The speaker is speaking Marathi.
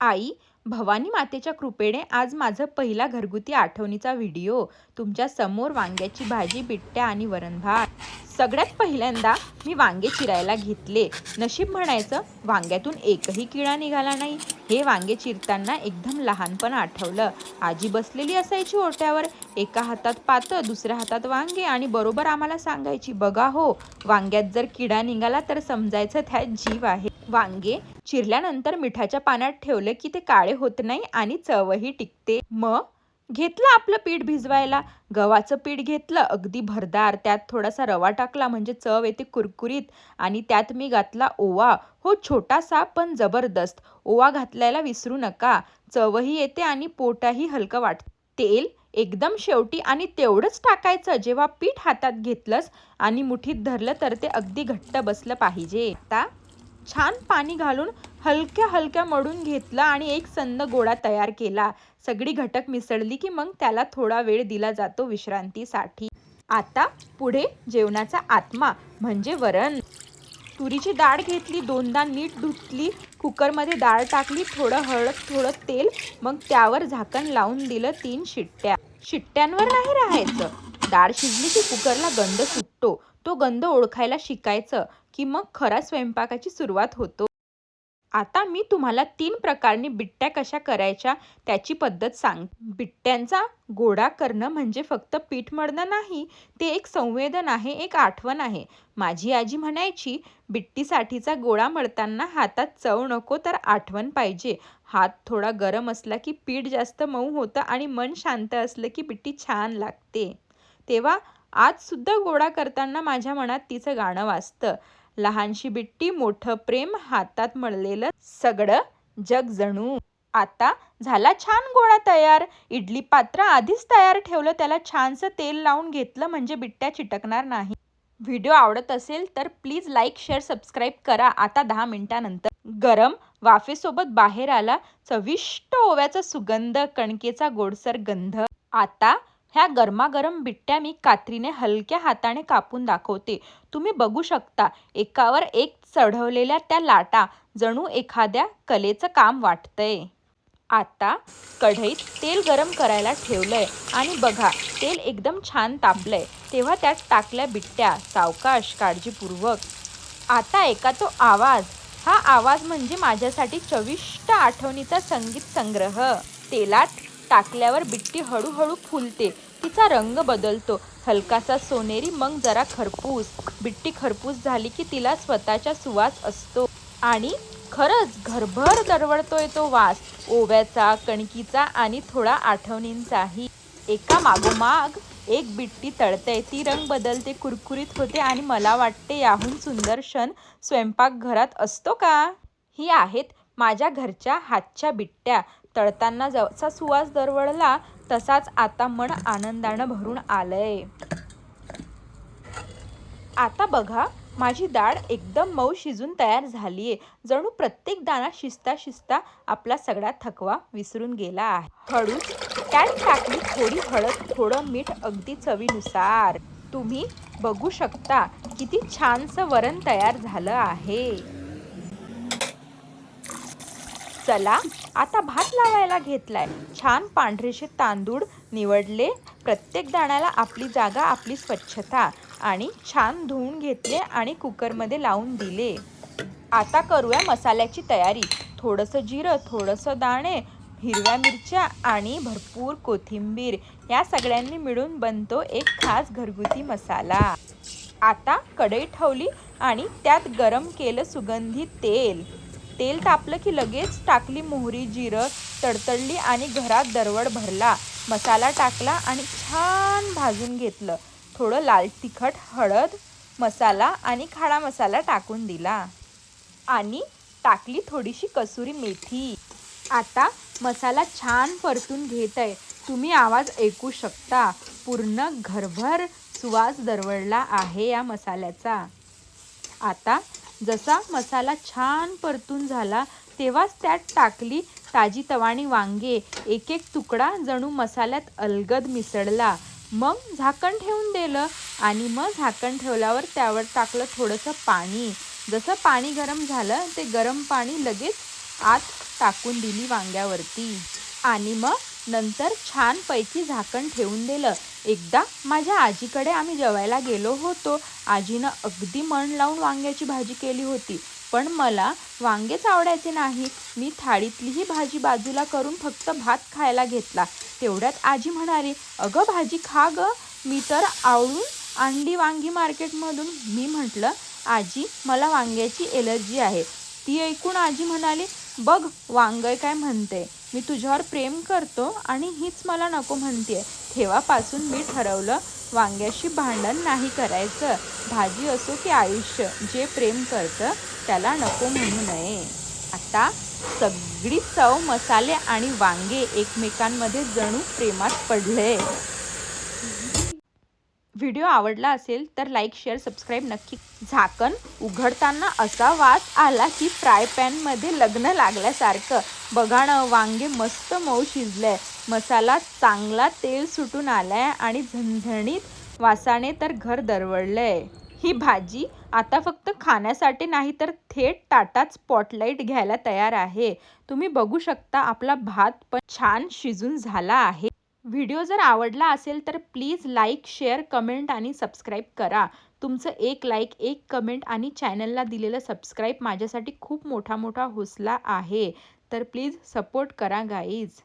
आई भवानी मातेच्या कृपेने आज माझं पहिला घरगुती आठवणीचा व्हिडिओ तुमच्यासमोर वांग्याची भाजी बिट्ट्या आणि वरण भात सगळ्यात पहिल्यांदा मी वांगे चिरायला घेतले. नशीब म्हणायचं वांग्यातून एकही किडा निघाला नाही. हे वांगे चिरताना एकदम लहानपण आठवलं. आजी बसलेली असायची ओट्यावर. एका हातात पातं दुसऱ्या हातात वांगे आणि बरोबर आम्हाला सांगायची बघा हो वांग्यात जर किडा निघाला तर समजायचं त्यात जीव आहे. वांगे चिरल्यानंतर मिठाच्या पाण्यात ठेवले की ते काळे होत नाही आणि चवही टिकते. मग? घेतलं आपलं पीठ भिजवायला? गव्हाचं पीठ घेतलं? अगदी भरदार. त्यात थोडासा रवा टाकला म्हणजे चव येते कुरकुरीत. आणि त्यात मी घातला ओवा. हो छोटासा पण जबरदस्त. ओवा घातल्याला विसरू नका. चवही येते आणि पोटाही हलकं वाटतं तेल एकदम शेवटी आणि तेवढंच टाकायचं. जेव्हा पीठ हातात घेतलंस आणि मुठीत धरलं तर ते अगदी घट्ट बसलं पाहिजे. आता छान पाणी घालून हलक्या हलक्या मडून घेतला आणि एक संद गोळा तयार केला. सगळी घटक मिसळली की मग त्याला थोडा वेळ दिला जातो विश्रांतीसाठी. आता पुढे जेवणाचा आत्मा म्हणजे वरण. तुरीची डाळ घेतली दोनदा नीट धुतली कुकरमध्ये डाळ टाकली थोडं हळद थोडं तेल मग त्यावर झाकण लावून दिलं तीन शिट्ट्या. शिट्ट्यांवर नाही राहायचं. डाळ शिजली की कुकरला गंध सुटतो. तो गंध ओळखायला शिकायचं की मग खरा स्वयंपाकाची सुरुवात होतो. आता मी तुम्हाला तीन प्रकारने बिट्ट्या कशा करायच्या त्याची पद्धत सांग बिट्ट्यांचा गोडा करणं म्हणजे फक्त पीठ मळणं नाही ते एक संवेदन आहे एक आठवण आहे. माझी आजी म्हणायची बिट्टीसाठीचा गोळा मळताना हातात चव नको तर आठवण पाहिजे. हात थोडा गरम असला की पीठ जास्त मऊ होतं आणि मन शांत असलं की बिट्टी छान लागते. तेव्हा आजसुद्धा गोळा करताना माझ्या मनात तिचं गाणं वाजतं. लहानशी बिट्टी मोठं प्रेम हातात मळलेलं सगळं जग जणू. आता झाला छान गोळा तयार. इडली पात्र आधीच तयार ठेवलं. त्याला छानसं तेल लावून घेतलं म्हणजे बिट्ट्या चिटकणार नाही. व्हिडिओ आवडत असेल तर प्लीज लाईक शेअर सबस्क्राईब करा. आता दहा मिनिटानंतर गरम वाफेसोबत बाहेर आला चविष्ट ओव्याचा सुगंध कणकेचा गोडसर गंध. आता ह्या गरमागरम बिट्ट्या मी कात्रीने हलक्या हाताने कापून दाखवते. तुम्ही बघू शकता एकावर एक चढवलेल्या त्या लाटा जणू एखाद्या कलेचं काम वाटतंय. आता कढईत तेल गरम करायला ठेवलंय आणि बघा तेल एकदम छान तापलंय. तेव्हा त्यात टाकल्या बिट्ट्या सावकाश काळजीपूर्वक. आता ऐका तो आवाज. हा आवाज म्हणजे माझ्यासाठी चविष्ट आठवणीचा संगीत संग्रह. तेलात टाकल्यावर बिट्टी हळूहळू फुलते. तिचा रंग बदलतो. हलकासा सोनेरी मग जरा खरपूस. बिट्टी खरपूस झाली की तिला स्वतःचा सुवास असतो. आणि खरंच घरभर दरवळतोय तो वास. ओव्याचा कणकीचा आणि थोडा आठवणींचाही. एका मागोमाग एक बिट्टी तळते ती रंग बदलते कुरकुरीत होते आणि मला वाटते याहून सुंदर क्षण स्वयंपाकघरात असतो का? ही आहेत माझ्या घरच्या हातच्या बिट्ट्या. तळताना जसा सुवास दरवळला तसाच आता मन आनंदानं भरून आलंय. आता बघा माझी डाळ एकदम मऊ शिजून तयार झालीये. जणू प्रत्येक दाणा शिजता शिजता आपला सगळा थकवा विसरून गेला आहे. हळूच त्यात टाकली थोडी हळद थोडं मीठ अगदी चवीनुसार. तुम्ही बघू शकता किती छानसं वरण तयार झालं आहे. चला आता भात लावायला घेतलाय. छान पांढरेशे तांदूळ निवडले. प्रत्येक दाण्याला आपली जागा आपली स्वच्छता. आणि छान धुवून घेतले आणि कुकरमध्ये लावून दिले. आता करूया मसाल्याची तयारी. थोडंसं जिरं थोडंसं दाणे हिरव्या मिरच्या आणि भरपूर कोथिंबीर. या सगळ्यांनी मिळून बनतो एक खास घरगुती मसाला. आता कढई ठेवली आणि त्यात गरम केलं सुगंधी तेल. तेल तापलं की लगेच टाकली मोहरी जिरं तडतडली आणि घरात दरवड भरला. मसाला टाकला आणि छान भाजून घेतलं. थोडं लाल तिखट हळद मसाला आणि खाडा मसाला टाकून दिला. आणि टाकली थोडीशी कसुरी मेथी. आता मसाला छान परतून घेत आहे तुम्ही आवाज ऐकू शकता. पूर्ण घरभर सुवास दरवळला आहे या मसाल्याचा. आता जसा मसाला छान परतून झाला तेव्हाच त्यात टाकली ताजी तवाणी वांगे. एक एक तुकडा जणू मसाल्यात अलगद मिसळला. मग झाकण ठेवून दिलं आणि मग झाकण ठेवल्यावर त्यावर टाकलं थोडंसं पाणी. जसं पाणी गरम झालं ते गरम पाणी लगेच आत टाकून दिली वांग्यावरती. आणि मग नंतर छानपैकी झाकण ठेवून दिलं. एकदा माझ्या आजीकडे आम्ही जेवायला गेलो होतो. आजीनं अगदी मन लावून वांग्याची भाजी केली होती. पण मला वांगेच आवडायचे नाही. मी थाळीतलीही भाजी बाजूला करून फक्त भात खायला घेतला. तेवढ्यात आजी म्हणाली अगं भाजी खा ग. मी तर आवडून आणली वांगी मार्केटमधून. मी म्हटलं आजी मला वांग्याची एलर्जी आहे. ती ऐकून आजी म्हणाली बघ वांगय काय म्हणते. मी तुझ्यावर प्रेम करतो आणि हीच मला नको म्हणते तेव्हापासून मी ठरवलं वांग्याशी भांडण नाही करायचं. भाजी असो की आयुष्य जे प्रेम करतं त्याला नको म्हणू नये. आता सगळी चव मसाले आणि वांगे एकमेकांमध्ये जणू प्रेमात पडले. व्हिडिओ आवडला असेल तर लाईक शेअर सबस्क्राईब नक्की झाकण. उघडताना असा वास आला की फ्राय पॅनमध्ये लग्न लागल्यासारखं. बघा ना वांगे मस्त मऊ शिजलंय. मसाला चांगला तेल सुटून आलाय आणि झणझणीत वासाने तर घर दरवळलंय. ही भाजी आता फक्त खाण्यासाठी नाही तर थेट ताटात स्पॉटलाईट घ्यायला तयार आहे. तुम्ही बघू शकता आपला भात पण छान शिजून झाला आहे. व्हिडिओ जर आवडला असेल तर प्लीज लाईक शेअर कमेंट आणि सबस्क्राईब करा. तुमचं एक लाईक एक कमेंट आणि चॅनलला दिलेलं सबस्क्राईब माझ्यासाठी खूप मोठा मोठा हौसला आहे. तर प्लीज सपोर्ट करा गाईज